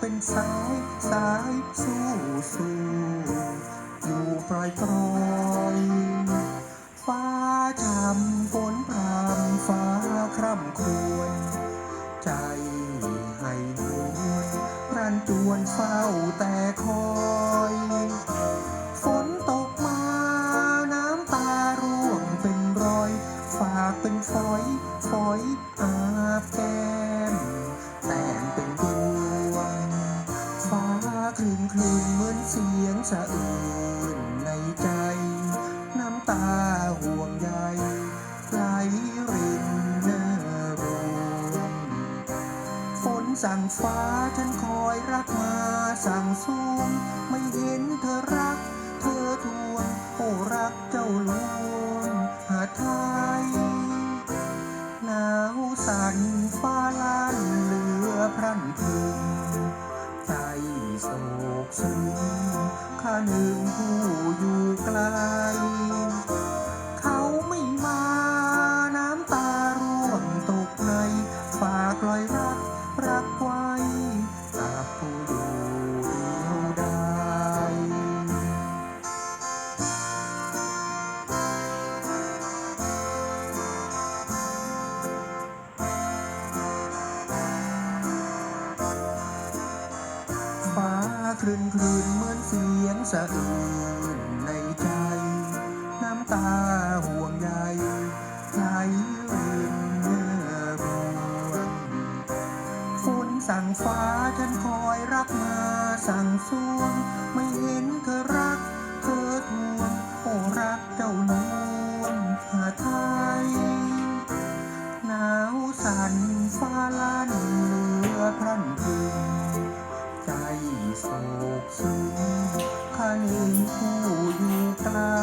เป็นสายสายสู้สู้อยู่ปล่อยปล่อยฟ้าทำฝนพรามฟ้าคร่ำควร ใจให้หวนรันจวนเฝ้าแต่คอย เสียงสะอื้นในใจ น้ำตาห่วงใยไหลรินเนรวงฝนสั่งฟ้าฉันคอยรักมาสั่งสวงไม่เห็นเธอรัก เธอทวงโอ้รักเจ้าลวงหาไทยหนาวสั่นฟ้าลั่นเหลือพรั่นพึง หนึ่งผู้อยู่ไกล คลื่นคลื่นเหมือนเสียงสะอื้นในใจ น้ำตาห่วงใยไหลรินเมื่อรวงฝนสั่งฟ้าฉันคอยรักมาสั่งสวง ไม่เห็นเธอรัก เธอทวงโอ้รักเจ้านวลหาไทยหนาวสั่นฟ้าลั่นเหลือพรั่นพึง อ